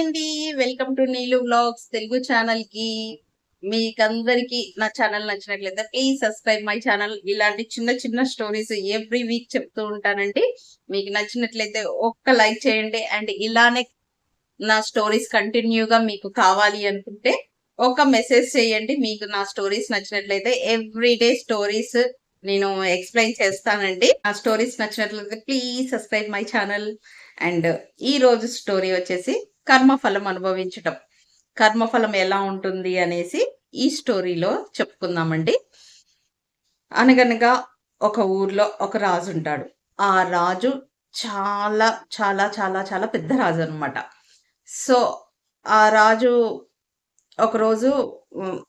అండి. Welcome to Neelu vlogs Telugu ఛానల్కి మీకందరికి నా ఛానల్ నచ్చినట్లయితే ప్లీజ్ సబ్స్క్రైబ్ మై ఛానల్. ఇలాంటి చిన్న చిన్న స్టోరీస్ ఎవ్రీ వీక్ చెప్తూ ఉంటానండి. మీకు నచ్చినట్లయితే ఒక్క లైక్ చేయండి. అండ్ ఇలానే నా స్టోరీస్ కంటిన్యూగా మీకు కావాలి అనుకుంటే ఒక మెసేజ్ చేయండి. మీకు నా స్టోరీస్ నచ్చినట్లయితే ఎవ్రీ డే స్టోరీస్ నేను ఎక్స్ప్లెయిన్ చేస్తానండి. ఆ స్టోరీస్ నచ్చినట్లయితే please subscribe my channel. And ఈ రోజు స్టోరీ వచ్చేసి కర్మఫలం అనుభవించటం. కర్మఫలం ఎలా ఉంటుంది అనేసి ఈ స్టోరీలో చెప్పుకుందామండి. అనగనగా ఒక ఊర్లో ఒక రాజు ఉంటాడు. ఆ రాజు చాలా చాలా చాలా చాలా పెద్ద రాజు అనమాట సో ఆ రాజు ఒకరోజు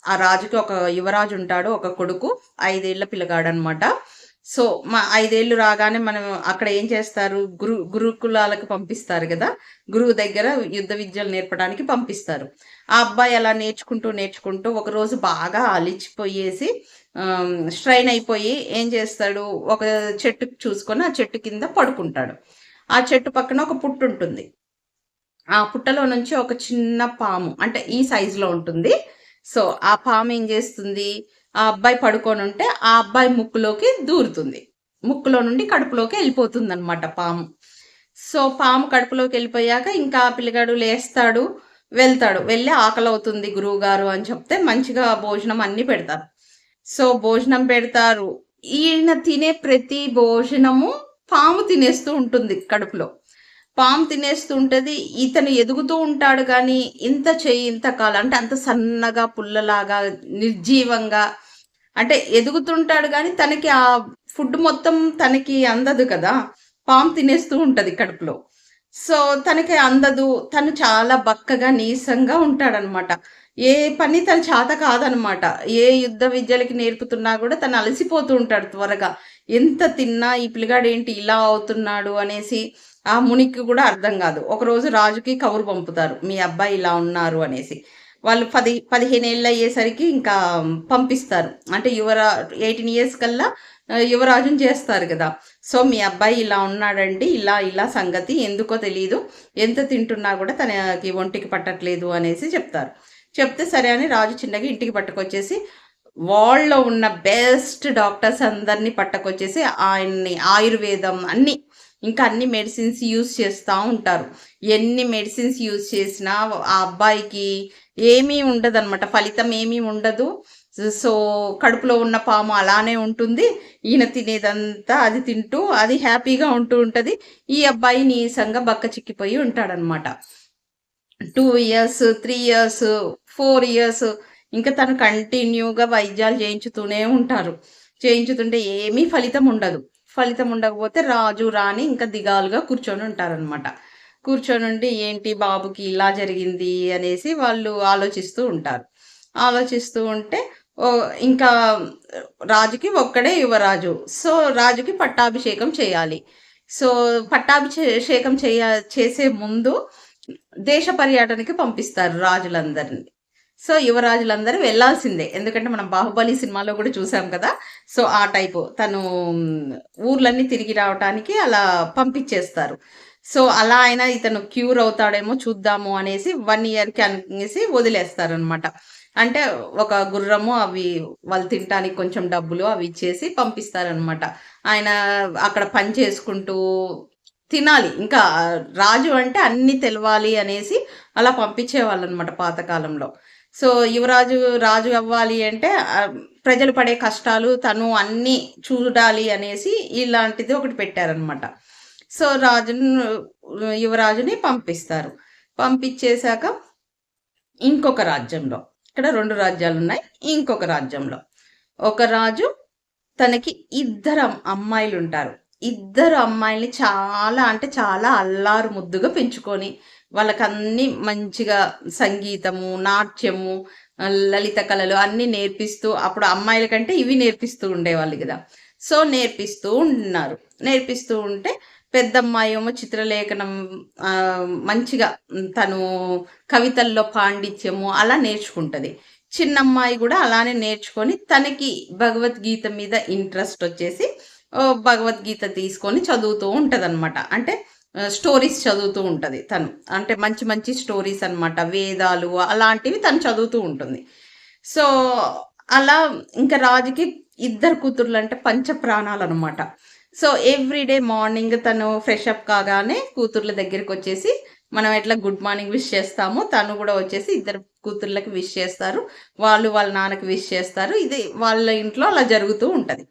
ఆ రాజుకి ఒక యువరాజు ఉంటాడు ఒక కొడుకు ఐదేళ్ళ పిల్లగాడు అనమాట సో మా ఐదేళ్ళు రాగానే మనం అక్కడ ఏం చేస్తారు? గురు గురుకులాలకు పంపిస్తారు కదా? గురువు దగ్గర యుద్ధ విద్యలు నేర్పడానికి పంపిస్తారు. ఆ అబ్బాయి అలా నేర్చుకుంటూ నేర్చుకుంటూ ఒక రోజు బాగా అలిచిపోయేసి స్ట్రైన్ అయిపోయి ఏం చేస్తాడు? ఒక చెట్టు చూసుకొని ఆ చెట్టు కింద పడుకుంటాడు. ఆ చెట్టు పక్కన ఒక పుట్టు ఉంటుంది. ఆ పుట్టలో నుంచి ఒక చిన్న పాము అంటే ఈ సైజులో ఉంటుంది. సో ఆ పాము ఏం చేస్తుంది? ఆ అబ్బాయి పడుకొని ఉంటే ఆ అబ్బాయి ముక్కులోకి దూరుతుంది. ముక్కులో నుండి కడుపులోకి వెళ్ళిపోతుంది అనమాట పాము. సో పాము కడుపులోకి వెళ్ళిపోయాక ఇంకా పిల్లగాడు లేస్తాడు వెళ్తాడు. వెళ్ళి ఆకలి అవుతుంది గురువు గారు అని చెప్తే మంచిగా భోజనం అన్ని పెడతారు. సో భోజనం పెడతారు. ఈయన తినే ప్రతి భోజనము పాము తినేస్తూ ఉంటుంది కడుపులో. పాము తినేస్తూ ఇతను ఎదుగుతూ ఉంటాడు కానీ ఇంత చెయ్యి ఇంత కాలం అంటే అంత సన్నగా పుల్లలాగా నిర్జీవంగా అంటే ఎదుగుతుంటాడు కానీ తనకి ఆ ఫుడ్ మొత్తం తనకి అందదు కదా. పాము తినేస్తూ ఉంటుంది కడుపులో. సో తనకి అందదు. తను చాలా బక్కగా నీసంగా ఉంటాడనమాట. ఏ పని తన చేత కాదనమాట. ఏ యుద్ధ విద్యలకి నేర్పుతున్నా కూడా తను అలసిపోతూ ఉంటాడు త్వరగా. ఎంత తిన్నా ఈ పిల్లగాడు ఏంటి ఇలా అవుతున్నాడు అనేసి ఆ మునికి కూడా అర్థం కాదు. ఒకరోజు రాజుకి కబురు పంపుతారు. మీ అబ్బాయి ఇలా ఉన్నారు అనేసి. వాళ్ళు పది పదిహేను ఏళ్ళు అయ్యేసరికి ఇంకా పంపిస్తారు. అంటే యువరా ఎయిటీన్ ఇయర్స్ కల్లా యువరాజుని చేస్తారు కదా. సో మీ అబ్బాయి ఇలా ఉన్నాడండి. ఇలా ఇలా సంగతి. ఎందుకో తెలియదు ఎంత తింటున్నా కూడా తనకి ఒంటికి పట్టట్లేదు అనేసి చెప్తారు. చెప్తే సరే అని రాజు చిన్నగా ఇంటికి పట్టుకొచ్చేసి వాళ్ళలో ఉన్న బెస్ట్ డాక్టర్స్ అందరినీ పట్టుకొచ్చేసి ఆయన్ని ఆయుర్వేదం అన్ని ఇంకా అన్ని మెడిసిన్స్ యూజ్ చేస్తూ ఉంటారు. ఎన్ని మెడిసిన్స్ యూజ్ చేసినా ఆ అబ్బాయికి ఏమీ ఉండదు అనమాట ఫలితం ఏమీ ఉండదు. సో కడుపులో ఉన్న పాము అలానే ఉంటుంది. ఈయన తినేదంతా అది తింటూ అది హ్యాపీగా ఉంటూ ఉంటుంది. ఈ అబ్బాయి నీసంగా బక్క చిక్కిపోయి ఉంటాడనమాట two years three years four years ఇంకా తను కంటిన్యూగా వైద్యాలు చేయించుతూనే ఉంటారు. చేయించుతుంటే ఏమీ ఫలితం ఉండదు. ఫలితం ఉండకపోతే రాజు రాణి ఇంకా దిగాలుగా కూర్చొని ఉంటారనమాట కూర్చొని ఉండి ఏంటి బాబుకి ఇలా జరిగింది అనేసి వాళ్ళు ఆలోచిస్తూ ఉంటారు. ఆలోచిస్తూ ఉంటే ఓ ఇంకా రాజుకి ఒక్కడే యువరాజు. సో రాజుకి పట్టాభిషేకం చేయాలి. సో పట్టాభిషేకం చేయ చేసే ముందు దేశ పర్యటనకి పంపిస్తారు రాజులందరినీ. సో యువరాజులందరూ వెళ్ళాల్సిందే. ఎందుకంటే మనం బాహుబలి సినిమాలో కూడా చూసాం కదా. సో ఆ టైపు తను ఊర్లన్నీ తిరిగి రావటానికి అలా పంపించేస్తారు. సో అలా అయినా ఇతను క్యూర్ అవుతాడేమో చూద్దాము అనేసి వన్ ఇయర్కి అనేసి వదిలేస్తారు అనమాట అంటే ఒక గుర్రము అవి వాళ్ళు తినటానికి కొంచెం డబ్బులు అవి ఇచ్చేసి పంపిస్తారనమాట. ఆయన అక్కడ పని చేసుకుంటూ తినాలి. ఇంకా రాజు అంటే అన్ని తెలవాలి అనేసి అలా పంపించేవాళ్ళు అనమాట పాతకాలంలో. సో యువరాజు రాజు అవ్వాలి అంటే ప్రజలు పడే కష్టాలు తను అన్నీ చూడాలి అనేసి ఇలాంటిది ఒకటి పెట్టారనమాట సో రాజును యువరాజుని పంపిస్తారు. పంపించేశాక ఇంకొక రాజ్యంలో ఇక్కడ రెండు రాజ్యాలు ఉన్నాయి ఇంకొక రాజ్యంలో. ఒక రాజు తనకి ఇద్దరు అమ్మాయిలు ఉంటారు ఇద్దరు అమ్మాయిల్ని చాలా అంటే చాలా అల్లారు ముద్దుగా పెంచుకొని వాళ్ళకన్నీ మంచిగా సంగీతము నాట్యము లలిత కళలు అన్నీ నేర్పిస్తూ అప్పుడు అమ్మాయిల కంటే ఇవి నేర్పిస్తూ ఉండేవాళ్ళు కదా. సో నేర్పిస్తూ ఉన్నారు. నేర్పిస్తూ ఉంటే పెద్దమ్మాయి ఏమో చిత్రలేఖనం మంచిగా తను కవితల్లో పాండిత్యము అలా నేర్చుకుంటది. చిన్నమ్మాయి కూడా అలానే నేర్చుకొని తనకి భగవద్గీత మీద ఇంట్రెస్ట్ వచ్చేసి భగవద్గీత తీసుకొని చదువుతూ ఉంటదన్నమాట. అంటే స్టోరీస్ చదువుతూ ఉంటుంది తను. అంటే మంచి మంచి స్టోరీస్ అనమాట వేదాలు అలాంటివి తను చదువుతూ ఉంటుంది. సో, అలా ఇంకా రాజుకి ఇద్దరు కూతుర్లంటే పంచ ప్రాణాలు అనమాట సో, ఎవ్రీడే మార్నింగ్ తను ఫ్రెష్ అప్ కాగానే కూతుర్ల దగ్గరికి వచ్చేసి మనం ఎట్లా గుడ్ మార్నింగ్ విష్ చేస్తామో తను కూడా వచ్చేసి ఇద్దరు కూతుర్లకి విష్ చేస్తారు. వాళ్ళు వాళ్ళ నాన్నకి విష్ చేస్తారు. ఇది వాళ్ళ ఇంట్లో అలా జరుగుతూ ఉంటుంది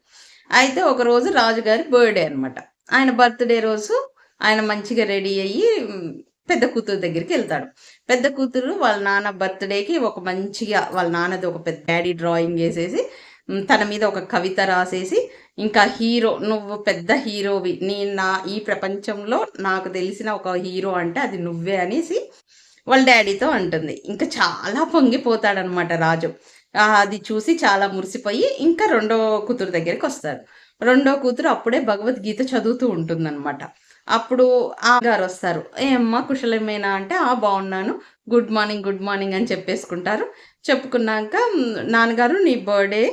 అయితే ఒకరోజు రాజుగారి బర్త్‌డే అనమాట ఆయన బర్త్‌డే రోజు ఆయన మంచిగా రెడీ అయ్యి పెద్ద కూతురు దగ్గరికి వెళ్తాడు పెద్ద కూతురు వాళ్ళ నాన్న బర్త్‌డేకి ఒక మంచిగా వాళ్ళ నాన్నది ఒక పెద్ద డాడీ డ్రాయింగ్ వేసేసి తన మీద ఒక కవిత రాసేసి ఇంకా హీరో నువ్వు పెద్ద హీరోవి. నీ నా ఈ ప్రపంచంలో నాకు తెలిసిన ఒక హీరో అంటే అది నువ్వే అనేసి వాళ్ళ డాడీతో అంటుంది. ఇంకా చాలా పొంగిపోతాడనమాట రాజు. అది చూసి చాలా మురిసిపోయి ఇంకా రెండో కూతురు దగ్గరికి వస్తాడు రెండో కూతురు అప్పుడే భగవద్గీత చదువుతూ ఉంటుందనమాట. అప్పుడు ఆ గారు వస్తారు "ఏమ్మా కుశలమేనా?" అంటే, "ఆ! బాగున్నాను గుడ్ మార్నింగ్, గుడ్ మార్నింగ్" అని చెప్పేసుకుంటారు. చెప్పుకున్నాక "నాన్నగారు నీ బర్త్‌డే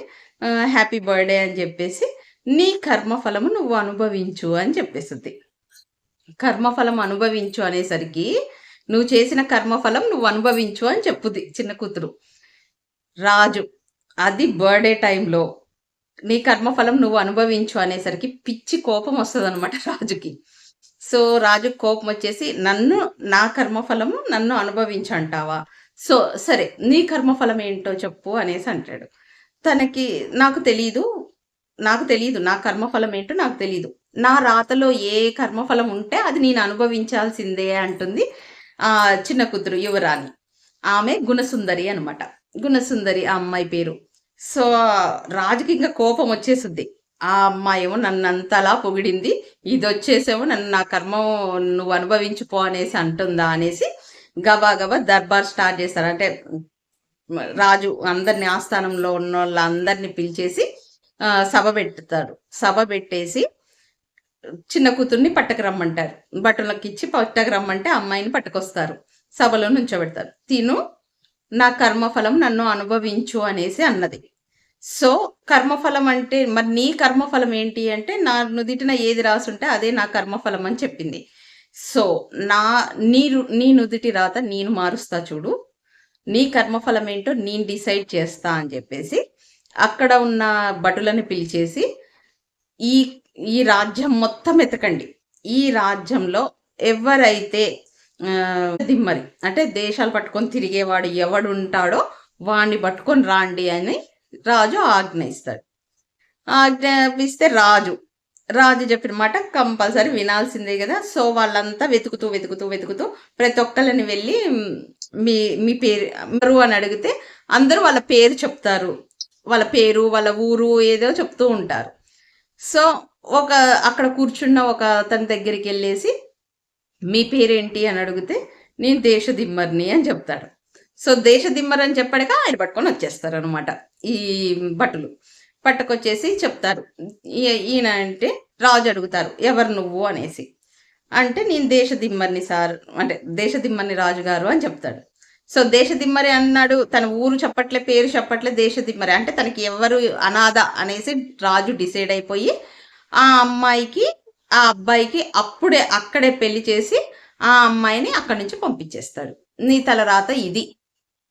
హ్యాపీ బర్త్‌డే" అని చెప్పేసి, "నీ కర్మఫలము నువ్వు అనుభవించు" అని చెప్పేసిద్ది. కర్మఫలం అనుభవించు అనేసరికి, "నువ్వు చేసిన కర్మఫలం నువ్వు అనుభవించు" అని చెప్పుది చిన్న కూతురు. రాజు అది బర్త్‌డే టైంలో నీ కర్మఫలం నువ్వు అనుభవించు అనేసరికి పిచ్చి కోపం వస్తదనమాట రాజుకి. సో, రాజు కోపం వచ్చేసి "నన్ను నా కర్మఫలము నన్ను అనుభవించంటావా? సో, సరే నీ కర్మఫలం ఏంటో చెప్పు" అనేసి అంటాడు. తనకి "నాకు తెలీదు. నాకు తెలియదు నా కర్మఫలం ఏంటో నాకు తెలియదు నా రాతలో ఏ కర్మఫలం ఉంటే అది నేను అనుభవించాల్సిందే" అంటుంది ఆ చిన్న కూతురు యువరాణి. ఆమె గుణసుందరి అనమాట. గుణసుందరి ఆ అమ్మాయి పేరు. సో, రాజుకి ఇంకా కోపం కోపమొచ్చేసిద్ది. ఆ అమ్మాయేమో నన్నంతలా పొగిడింది. ఇది వచ్చేసేమో నన్ను నా కర్మ నువ్వు అనుభవించు పో అనేసి అంటుందా అనేసి గబా గబా దర్బార్ స్టార్ట్ చేస్తారు. అంటే రాజు అందరిని ఆస్థానంలో ఉన్న వాళ్ళందరినీ పిలిచేసి సభ పెడతారు సభ పెట్టేసి చిన్న కూతుర్ని పట్టకు రమ్మంటారు బట్టలకు ఇచ్చి పట్టకు రమ్మంటే అమ్మాయిని పట్టుకొస్తారు. సభలో నుంచోబెడతారు. తిను నా కర్మఫలం నన్ను అనుభవించు అనేసి అన్నది. సో, కర్మఫలం అంటే మరి నీ కర్మఫలం ఏంటి అంటే, నా నుదిటిన ఏది రాసుంటే అదే నా కర్మఫలం అని చెప్పింది. సో, నా నీ నీ నుదిటి రాత నేను మారుస్తా చూడు. నీ కర్మఫలం ఏంటో నేను డిసైడ్ చేస్తా అని చెప్పేసి, అక్కడ ఉన్న భటులను పిలిచేసి, ఈ ఈ రాజ్యం మొత్తం ఎతకండి. ఈ రాజ్యంలో ఎవరైతే దిమ్మరి అంటే దేశాలు పట్టుకొని తిరిగేవాడు ఎవడుంటాడో వాడిని పట్టుకొని రాండి అని రాజు ఆజ్ఞ ఇస్తాడు. ఆజ్ఞాపిస్తే రాజు. రాజు చెప్పిన మాట కంపల్సరీ వినాల్సిందే కదా సో, వాళ్ళంతా వెతుకుతూ, వెతుకుతూ, వెతుకుతూ ప్రతి ఒక్కళ్ళని వెళ్ళి మీ మీ పేరు ఎవరు అని అడిగితే అందరూ వాళ్ళ పేరు చెప్తారు. వాళ్ళ పేరు, వాళ్ళ ఊరు ఏదో చెప్తూ ఉంటారు. సో, ఒక అక్కడ కూర్చున్న ఒక దగ్గరికి వెళ్ళేసి మీ పేరేంటి అని అడిగితే, నేను దేశదిమ్మరిని అని చెప్తాడు. సో, దేశదిమ్మరి అని చెప్పాడుగా ఆయన పట్టుకొని వచ్చేస్తారు అనమాట ఈ భటులు. పట్టుకొచ్చేసి చెప్తారు. ఈయన అంటే రాజు అడుగుతారు. ఎవరు నువ్వు అనేసి. అంటే నేను దేశదిమ్మరిని సార్ అంటే దేశదిమ్మర్ని రాజుగారు అని చెప్తాడు. సో, దేశదిమ్మరి అన్నాడు. తన ఊరు చెప్పట్లే, పేరు చెప్పట్లే దేశదిమ్మరి. అంటే తనకి ఎవరు అనాథ అనేసి రాజు డిసైడ్ అయిపోయి, ఆ అమ్మాయికి, ఆ అబ్బాయికి అప్పుడే అక్కడే పెళ్ళి చేసి, ఆ అమ్మాయిని అక్కడి నుంచి పంపించేస్తాడు. నీ తల రాత ఇది.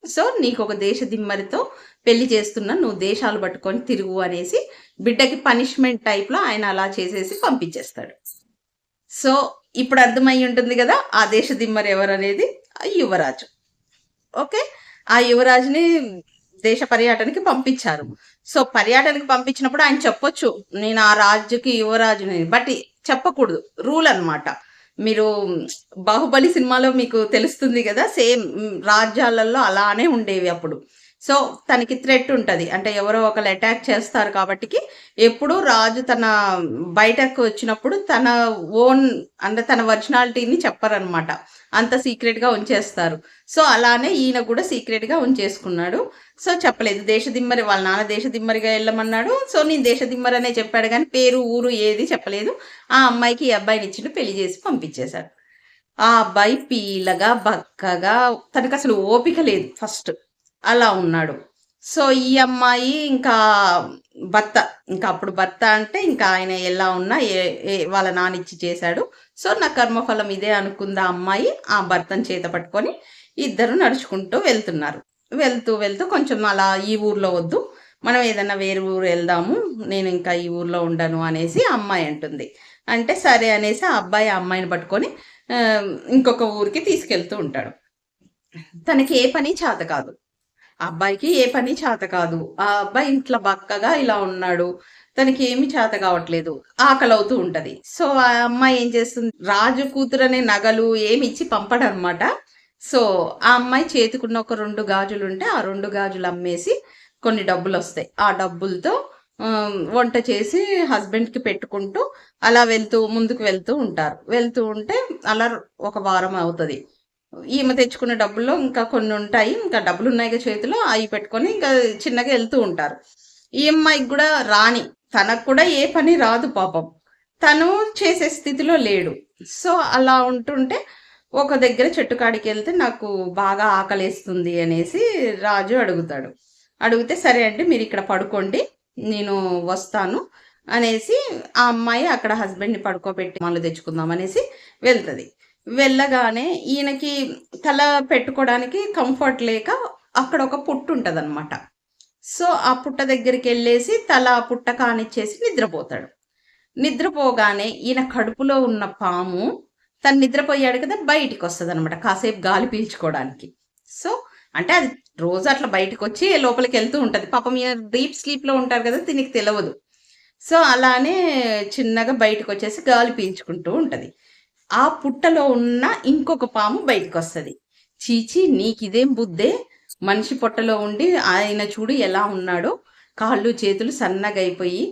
సో, నీకొక దేశదిమ్మరితో పెళ్ళి చేస్తున్నా. నువ్వు దేశాలు పట్టుకొని తిరుగు అనేసి బిడ్డకి పనిష్మెంట్ టైప్‌లో ఆయన అలా చేసేసి పంపించేస్తాడు. సో, ఇప్పుడు అర్థమై ఉంటుంది కదా ఆ దేశ దిమ్మరు ఎవరనేది ఆ యువరాజు. ఓకే. ఆ యువరాజుని దేశ పర్యటనకి పంపించారు. సో, పర్యటనకి పంపించినప్పుడు ఆయన చెప్పొచ్చు. నేను ఆ రాజుకి యువరాజుని. బట్ చెప్పకూడదు. రూల్ అన్నమాట. మీరు 'బాహుబలి' సినిమాలో మీకు తెలుస్తుంది కదా సేమ్ రాజ్యాలలో అలానే ఉండేవి అప్పుడు. సో, తనకి థ్రెట్ ఉంటుంది అంటే ఎవరో ఒకరు అటాక్ చేస్తారు కాబట్టికి ఎప్పుడూ రాజు తన బయటకు వచ్చినప్పుడు తన ఓన్ అంటే తన ఒరిజినాలిటీని చెప్పరనమాట. అంత సీక్రెట్‌గా ఉంచేస్తారు. సో, అలానే ఈయన కూడా సీక్రెట్‌గా ఉంచేసుకున్నాడు. సో, చెప్పలేదు. దేశదిమ్మరి వాళ్ళ నాన్న దేశదిమ్మరిగా వెళ్ళమన్నాడు సో, నేను దేశదిమ్మరి అనే చెప్పాడు కానీ పేరు, ఊరు ఏది చెప్పలేదు. ఆ అమ్మాయికి ఈ అబ్బాయిని ఇచ్చిండు పెళ్ళి చేసి పంపించేశాడు. ఆ అబ్బాయి పీలగా, బక్కగా తనకు అసలు ఓపిక లేదు ఫస్ట్. అలా ఉన్నాడు. సో ఈ అమ్మాయి ఇంకా భర్త ఇంకా అప్పుడు భర్త అంటే ఇంకా ఆయన ఎలా ఉన్నా ఏ వాళ్ళ నానిచ్చి ఇచ్చి చేశాడు. సో నా కర్మఫలం ఇదే అనుకుంది ఆ అమ్మాయి. ఆ భర్తను చేత పట్టుకొని ఇద్దరు నడుచుకుంటూ వెళ్తున్నారు. వెళ్తూ వెళ్తూ కొంచెం అలా ఈ ఊర్లో వద్దు మనం ఏదైనా వేరే ఊరు వెళ్దాము నేను ఇంకా ఈ ఊర్లో ఉండను అనేసి అమ్మాయి అంటుంది. అంటే సరే అనేసి ఆ అబ్బాయి ఆ అమ్మాయిని పట్టుకొని ఇంకొక ఊరికి తీసుకెళ్తూ ఉంటాడు. తనకి ఏ పని చేత కాదు. ఆ అబ్బాయికి ఏ పని చేత కాదు. ఆ అబ్బాయి ఇంట్లో బక్కగా ఇలా ఉన్నాడు. తనకి ఏమి చేత కావట్లేదు. ఆకలి అవుతూ ఉంటది. సో ఆ అమ్మాయి ఏం చేస్తుంది? రాజు కూతురు అనే నగలు ఏమి ఇచ్చి పంపడనమాట. సో ఆ అమ్మాయి చేతికున్న ఒక రెండు గాజులు ఉంటే ఆ రెండు గాజులు అమ్మేసి కొన్ని డబ్బులు వస్తాయి ఆ డబ్బులతో వంట చేసి హస్బెండ్కి పెట్టుకుంటూ అలా వెళ్తూ ముందుకు వెళ్తూ ఉంటారు. వెళ్తూ ఉంటే అలా ఒక వారం అవుతుంది. ఈమె తెచ్చుకున్న డబ్బుల్లో ఇంకా కొన్ని ఉంటాయి. ఇంకా డబ్బులు ఉన్నాయి చేతిలో అవి పెట్టుకొని ఇంకా చిన్నగా వెళ్తూ ఉంటారు. ఈ అమ్మాయికి కూడా రాని తనకు కూడా ఏ పని రాదు పాపం. తను చేసే స్థితిలో లేడు. సో అలా ఉంటుంటే ఒక దగ్గర చెట్టు కాడికి వెళ్తే నాకు బాగా ఆకలేస్తుంది అనేసి రాజు అడుగుతాడు. అడిగితే సరే అండి మీరు ఇక్కడ పడుకోండి. నేను వస్తాను. అనేసి ఆ అమ్మాయి అక్కడ హస్బెండ్ని పడుకోబెట్టి మళ్ళీ తెచ్చుకుందాం అనేసి వెళ్తుంది. వెళ్ళగానే ఈయనకి తల పెట్టుకోవడానికి కంఫర్ట్ లేక అక్కడ ఒక పుట్టు ఉంటుంది అనమాట సో ఆ పుట్ట దగ్గరికి వెళ్ళేసి తల ఆ పుట్ట కానిచ్చేసి నిద్రపోతాడు. నిద్రపోగానే ఈయన కడుపులో ఉన్న పాము తను నిద్రపోయాడు కదా బయటికి వస్తుంది అనమాట కాసేపు గాలి పీల్చుకోవడానికి. సో అంటే అది రోజు అట్లా బయటకు వచ్చి లోపలికి వెళ్తూ ఉంటుంది. పాపం ఈయన డీప్ స్లీప్లో ఉంటారు కదా దీనికి తెలియదు సో అలానే చిన్నగా బయటకు వచ్చేసి గాలి పీల్చుకుంటూ ఉంటుంది. ఆ పుట్టలో ఉన్న ఇంకొక పాము బయటకు వస్తుంది చీచి నీకిదేం బుద్ధే? మనిషి పొట్టలో ఉండి ఆయన చూడు ఎలా ఉన్నాడో. కాళ్ళు చేతులు సన్నగా అయిపోయి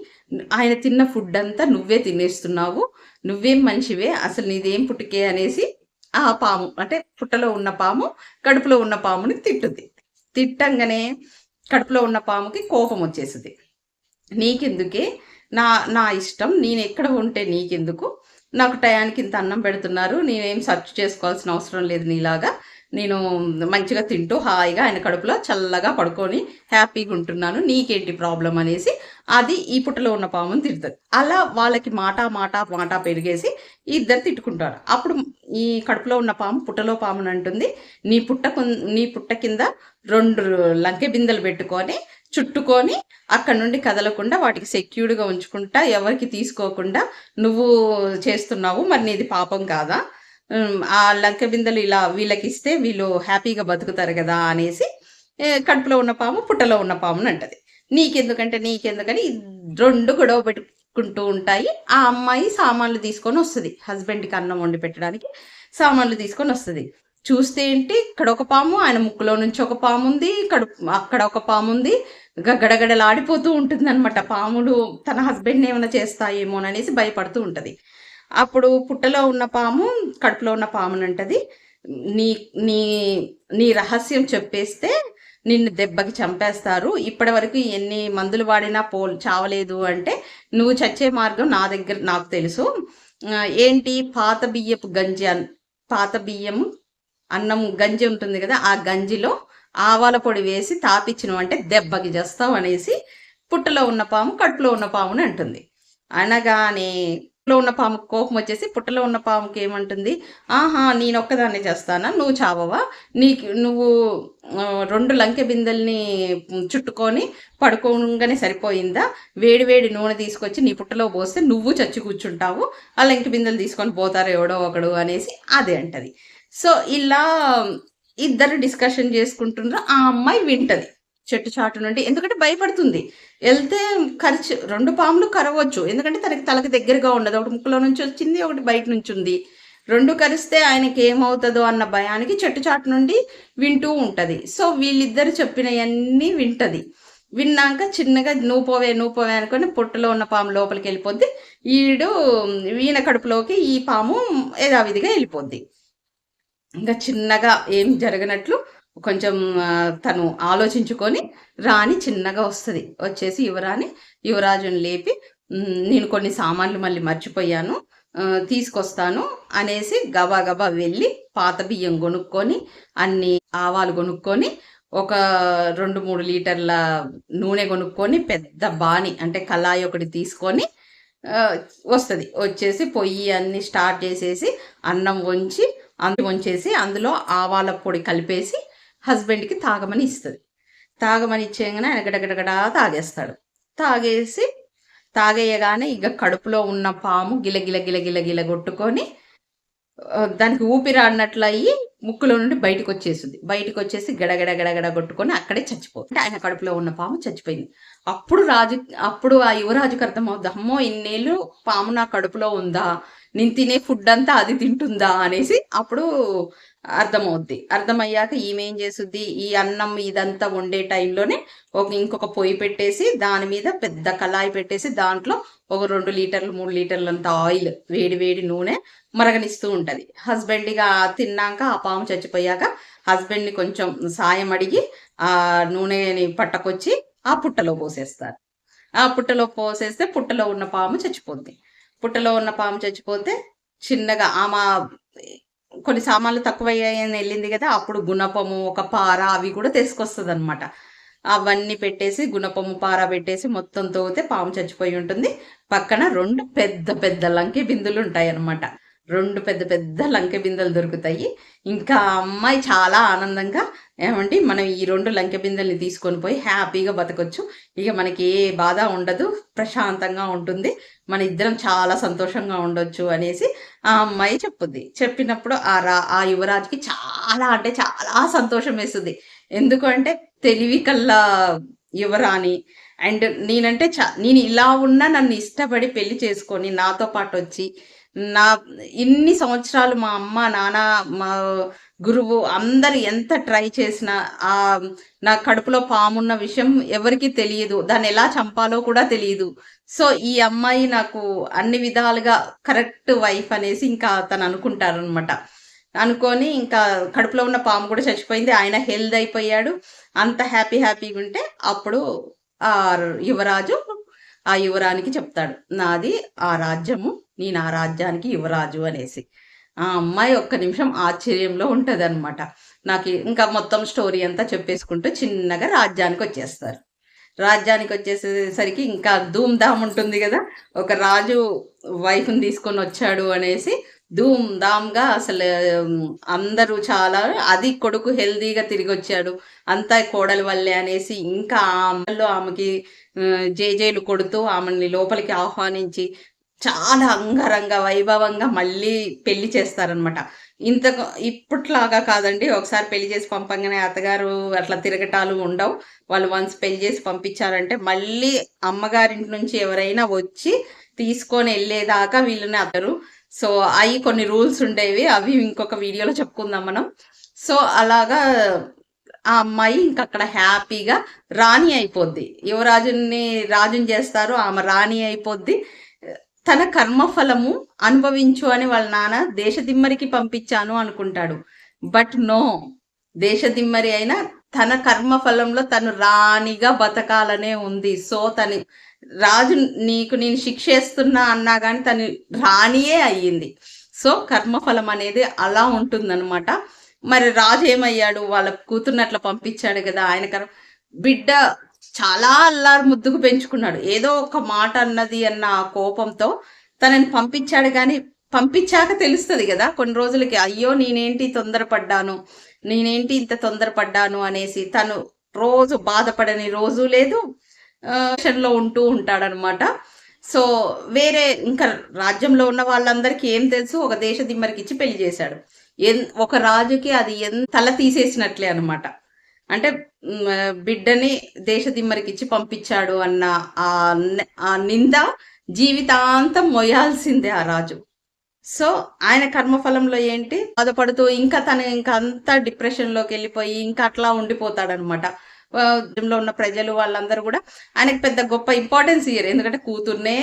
ఆయన తిన్న ఫుడ్ అంతా నువ్వే తినేస్తున్నావు. నువ్వేం మనిషివే? అసలు నీదేం పుట్టుకే అనేసి ఆ పాము అంటే పుట్టలో ఉన్న పాము కడుపులో ఉన్న పాముని తిట్టుద్ది. తిట్టంగానే కడుపులో ఉన్న పాముకి కోపం వచ్చేసింది నీకెందుకే? నా నా ఇష్టం. నేను ఎక్కడ ఉంటే నీకెందుకు? నాకు టయానికి ఇంత అన్నం పెడుతున్నారు నేనేం సర్చ్ చేసుకోవాల్సిన అవసరం లేదు నీలాగా. నేను మంచిగా తింటూ హాయిగా ఆయన కడుపులో చల్లగా పడుకొని హ్యాపీగా ఉంటున్నాను. నీకేంటి ప్రాబ్లం అనేసి అది ఈ పుట్టలో ఉన్న పాముని తిడుతుంది. అలా వాళ్ళకి మాట మాట మాట పెరిగేసి ఇద్దరు తిట్టుకుంటారు. అప్పుడు ఈ కడుపులో ఉన్న పాము పుట్టలో పాముని అంటుంది నీ పుట్ట నీ పుట్ట కింద రెండు లంకె బిందెలు పెట్టుకొని చుట్టుకొని అక్కడ నుండి కదలకుండా వాటికి సెక్యూర్డ్గా ఉంచుకుంటా ఎవరికి తీసుకోకుండా నువ్వు చేస్తున్నావు మరి నీది పాపం కాదా? ఆ లంక బిందెలు ఇలా వీళ్ళకి ఇస్తే వీళ్ళు హ్యాపీగా బతుకుతారు కదా అనేసి కడుపులో ఉన్న పాము పుట్టలో ఉన్న పాముని అంటది. నీకెందుకంటే నీకెందుకని రెండు గొడవ పెట్టుకుంటూ ఉంటాయి. ఆ అమ్మాయి సామాన్లు తీసుకొని వస్తుంది. హస్బెండ్కి అన్నం వండి పెట్టడానికి సామాన్లు తీసుకొని వస్తుంది. చూస్తే ఏంటి ఇక్కడ ఒక పాము ఆయన ముక్కులో నుంచి ఒక పాము ఉంది కడుపు అక్కడ ఒక పాము ఉంది గడగడలాడిపోతూ ఉంటుంది అనమాట పాములు తన హస్బెండ్ ఏమైనా చేస్తాయేమోననేసి భయపడుతూ ఉంటుంది. అప్పుడు పుట్టలో ఉన్న పాము కడుపులో ఉన్న పామునంటది. నీ నీ నీ రహస్యం చెప్పేస్తే నిన్ను దెబ్బకి చంపేస్తారు. ఇప్పటి వరకు ఎన్ని మందులు వాడినా పో చావలేదు అంటే నువ్వు చచ్చే మార్గం నా దగ్గర నాకు తెలుసు. ఏంటి పాత బియ్యపు గంజి అన్- పాత బియ్యం అన్నం గంజి ఉంటుంది కదా ఆ గంజిలో ఆవాల పొడి వేసి తాపించను అంటే దెబ్బకి చేస్తావు అనేసి పుట్టలో ఉన్న పాము కట్టులో ఉన్న పాముని అంటుంది. అనగానే పుట్టలో ఉన్న పాము కోపం వచ్చేసి పుట్టలో ఉన్న పాముకి ఏమంటుంది? ఆహా నేను ఒక్కదాన్ని చేస్తానా? నువ్వు చావవా? నీకు నువ్వు రెండు లంకె బిందెల్ని చుట్టుకొని పడుకోగానే సరిపోయిందా? వేడి వేడి నూనె తీసుకొచ్చి నీ పుట్టలో పోస్తే నువ్వు చచ్చి కూర్చుంటావు. ఆ లంకె బిందెలు తీసుకొని పోతారు ఎవడో ఒకడు అనేసి అదే అంటది. సో ఇలా ఇద్దరు డిస్కషన్ చేసుకుంటున్నారు ఆ అమ్మాయి వింటది చెట్టు చాటు నుండి. ఎందుకంటే భయపడుతుంది. వెళ్తే ఖర్చు రెండు పాములు కరవచ్చు. ఎందుకంటే తనకి తలకి దగ్గరగా ఉండదు. ఒకటి ముక్కులో నుంచి వచ్చింది ఒకటి బయట నుంచి ఉంది. రెండు కరిస్తే ఆయనకి ఏమవుతుందో అన్న భయానికి చెట్టు చాటు నుండి వింటూ ఉంటది. సో వీళ్ళిద్దరు చెప్పినవన్నీ వింటది. విన్నాక చిన్నగా నువ్వు పోవే నువ్వు పోవే పొట్టులో ఉన్న పాము లోపలికి వెళ్ళిపోద్ది. ఈడు వీణ కడుపులోకి ఈ పాము యథావిధిగా వెళ్ళిపోద్ది. ఇంకా చిన్నగా ఏం జరగనట్లు కొంచెం తను ఆలోచించుకొని రాణి చిన్నగా వస్తుంది. వచ్చేసి యువరాణి యువరాజుని లేపి నేను కొన్ని సామాన్లు మళ్ళీ మర్చిపోయాను తీసుకొస్తాను అనేసి గబా గబా వెళ్ళి పాత బియ్యం కొనుక్కొని అన్ని ఆవాలు కొనుక్కొని ఒక రెండు మూడు లీటర్ల నూనె కొనుక్కొని పెద్ద బాణి అంటే కళాయి ఒకటి తీసుకొని వస్తుంది. వచ్చేసి పొయ్యి అన్ని స్టార్ట్ చేసేసి అన్నం వంచి అందు వంచేసి అందులో ఆవాల పొడి కలిపేసి హస్బెండ్కి తాగమని ఇస్తుంది. తాగమని ఇచ్చేయగానే ఆయన గడగడగడా తాగేస్తాడు. తాగేసి తాగేయగానే ఇక కడుపులో ఉన్న పాము గిల గిల గిల గిల గిల కొట్టుకొని దానికి ఊపిరాడినట్లు అయ్యి ముక్కులో నుండి బయటకు వచ్చేసింది బయటకు వచ్చేసి గడగడ గడగడ కొట్టుకొని అక్కడే చచ్చిపోతుంది. ఆయన కడుపులో ఉన్న పాము చచ్చిపోయింది. అప్పుడు రాజు అప్పుడు ఆ యువరాజుకి అర్థమవుద్ది. అమ్మో ఇన్నేళ్ళు పాము నా కడుపులో ఉందా? నేను తినే ఫుడ్ అంతా అది తింటుందా అనేసి అప్పుడు అర్థమవుద్ది. అర్థమయ్యాక ఈమె ఏం చేస్తుంది? ఈ అన్నం ఇదంతా వండే టైంలోనే ఒక ఇంకొక పొయ్యి పెట్టేసి దాని మీద పెద్ద కళాయి పెట్టేసి దాంట్లో ఒక రెండు లీటర్లు మూడు లీటర్లు అంత ఆయిల్ వేడి వేడి నూనె మరగనిస్తూ ఉంటుంది. హస్బెండ్ ఇక తిన్నాక ఆ పాము చచ్చిపోయాక హస్బెండ్ని కొంచెం సాయం అడిగి ఆ నూనెని పట్టకొచ్చి ఆ పుట్టలో పోసేస్తారు. ఆ పుట్టలో పోసేస్తే పుట్టలో ఉన్న పాము చచ్చిపోద్ది. పుట్టలో ఉన్న పాము చచ్చిపోతే చిన్నగా ఆమె కొన్ని సామాన్లు తక్కువయ్యాయని వెళ్ళింది కదా అప్పుడు గుణపము ఒక పార అవి కూడా తీసుకొస్తుంది అనమాట అవన్నీ పెట్టేసి గుణపము పార పెట్టేసి మొత్తం తోతే పాము చచ్చిపోయి ఉంటుంది. పక్కన రెండు పెద్ద పెద్ద లంకి బిందులు ఉంటాయి అన్నమాట రెండు పెద్ద పెద్ద లంకె బిందెలు దొరుకుతాయి. ఇంకా అమ్మాయి చాలా ఆనందంగా ఏమండి మనం ఈ రెండు లంకె బిందెల్ని తీసుకొని పోయి హ్యాపీగా బతకొచ్చు. ఇక మనకి ఏ బాధ ఉండదు ప్రశాంతంగా ఉంటుంది. మన ఇద్దరం చాలా సంతోషంగా ఉండొచ్చు అనేసి ఆ అమ్మాయి చెప్పుద్ది. చెప్పినప్పుడు ఆ రా ఆ యువరాజుకి చాలా అంటే చాలా సంతోషం వేస్తుంది. ఎందుకంటే తెలివి కల్లా యువరాణి అండ్ నేనంటే చా నేను ఇలా ఉన్నా నన్ను ఇష్టపడి పెళ్ళి చేసుకొని నాతో పాటు వచ్చి నా ఇన్ని సంవత్సరాలు మా అమ్మ నాన్న మా గురువు అందరు ఎంత ట్రై చేసినా ఆ నా కడుపులో పామున్న విషయం ఎవరికి తెలియదు. దాన్ని ఎలా చంపాలో కూడా తెలియదు. సో ఈ అమ్మాయి నాకు అన్ని విధాలుగా కరెక్ట్ వైఫ్ అనేసి ఇంకా తను అనుకుంటారనమాట అనుకొని ఇంకా కడుపులో ఉన్న పాము కూడా చచ్చిపోయింది. ఆయన హెల్త్ అయిపోయాడు. అంత హ్యాపీ హ్యాపీగా ఉంటే అప్పుడు ఆ యువరాజు ఆ యువరానికి చెప్తాడు నాది ఆ రాజ్యము నేను ఆ రాజ్యానికి యువరాజు అనేసి. ఆ అమ్మాయి ఒక్క నిమిషం ఆశ్చర్యంలో ఉంటుంది అనమాట నాకు ఇంకా మొత్తం స్టోరీ అంతా చెప్పేసుకుంటూ చిన్నగా రాజ్యానికి వచ్చేస్తారు. రాజ్యానికి వచ్చేసేసరికి ఇంకా ధూమ్ ధామ్ ఉంటుంది కదా ఒక రాజు వైఫ్ని తీసుకొని వచ్చాడు అనేసి ధూమ్ ధామ్గా అసలు అందరూ చాలా అది కొడుకు హెల్దీగా తిరిగి వచ్చాడు అంతా కోడలి వల్లే అనేసి ఇంకా ఆ అమ్మల్లో ఆమెకి జేజేలు కొడుతూ ఆమెని లోపలికి ఆహ్వానించి చాలా అంగరంగ వైభవంగా మళ్ళీ పెళ్ళి చేస్తారనమాట ఇంత ఇప్పట్లాగా కాదండి ఒకసారి పెళ్ళి చేసి పంపంగానే అత్తగారు అట్లా తిరగటాలు ఉండవు. వాళ్ళు వన్స్ పెళ్ళి చేసి పంపించారంటే మళ్ళీ అమ్మగారింటి నుంచి ఎవరైనా వచ్చి తీసుకొని వెళ్ళేదాకా వీళ్ళని అతరు సో అవి కొన్ని రూల్స్ ఉండేవి అవి ఇంకొక వీడియోలో చెప్పుకుందాం మనం. సో అలాగా ఆ అమ్మాయి ఇంక అక్కడ హ్యాపీగా రాణి అయిపోద్ది. యువరాజుని రాజుని చేస్తారు ఆమె రాణి అయిపోద్ది. తన కర్మఫలము అనుభవించు అని వాళ్ళ నాన్న దేశదిమ్మరికి పంపించాను అనుకుంటాడు. బట్ నో దేశదిమ్మరి అయినా తన కర్మఫలంలో తను రాణిగా బతకాలనే ఉంది. సో తను రాజు నీకు నేను శిక్షేస్తున్నా అన్నా కానీ తను రాణియే అయ్యింది. సో కర్మఫలం అనేది అలా ఉంటుందన్నమాట. మరి రాజు ఏమయ్యాడు? వాళ్ళ కూతుర్ని అట్లా పంపించాడు కదా ఆయన కర్మ బిడ్డ చాలా అల్లారు ముద్దుకు పెంచుకున్నాడు. ఏదో ఒక మాట అన్నది అన్న ఆ కోపంతో తనని పంపించాడు కానీ పంపించాక తెలుస్తుంది కదా కొన్ని రోజులకి అయ్యో నేనేంటి తొందరపడ్డాను నేనేంటి ఇంత తొందరపడ్డాను అనేసి తను రోజు బాధపడని రోజు లేదు. లో ఉంటూ ఉంటాడనమాట. సో వేరే ఇంకా రాజ్యంలో ఉన్న వాళ్ళందరికీ ఏం తెలుసు? ఒక దేశ దిమ్మరికి ఇచ్చి పెళ్ళి చేశాడు. ఎన్ ఒక రాజుకి అది ఎంత తల తీసేసినట్లే అనమాట. అంటే బిడ్డని దేశ దిమ్మరికి ఇచ్చి పంపించాడు అన్న ఆ నింద జీవితాంతం మొయాల్సిందే ఆ రాజు. సో ఆయన కర్మఫలంలో ఏంటి? బాధపడుతూ ఇంకా తను ఇంకా అంతా డిప్రెషన్లోకి వెళ్ళిపోయి ఇంకా అట్లా ఉండిపోతాడనమాట. లో ఉన్న ప్రజలు వాళ్ళందరూ కూడా ఆయనకు పెద్ద గొప్ప ఇంపార్టెన్స్ ఇయ్యరు. ఎందుకంటే కూతుర్నే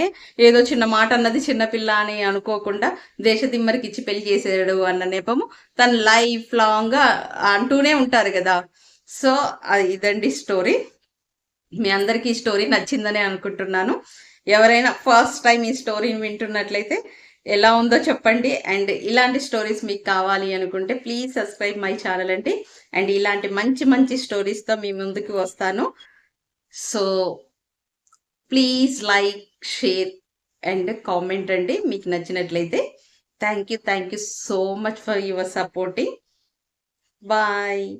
ఏదో చిన్న మాట అన్నది చిన్నపిల్ల అని అనుకోకుండా దేశదిమ్మరికి ఇచ్చి పెళ్ళి చేసాడు అన్న నేపము తను లైఫ్ లాంగ్గా అంటూనే ఉంటారు కదా. సో ఇదండి స్టోరీ మీ అందరికీ ఈ స్టోరీ నచ్చిందని అనుకుంటున్నాను. ఎవరైనా ఫస్ట్ టైం ఈ స్టోరీని వింటున్నట్లయితే ఎలా ఉందో చెప్పండి. అండ్ ఇలాంటి స్టోరీస్ మీకు కావాలి అనుకుంటే ప్లీజ్ సబ్స్క్రైబ్ మై ఛానల్ అండి. అండ్ ఇలాంటి మంచి మంచి స్టోరీస్తో మీ ముందుకు వస్తాను. So please like share and comment అండి. మీకు నచ్చినట్లయితే thank you thank you so much for your supporting. Bye.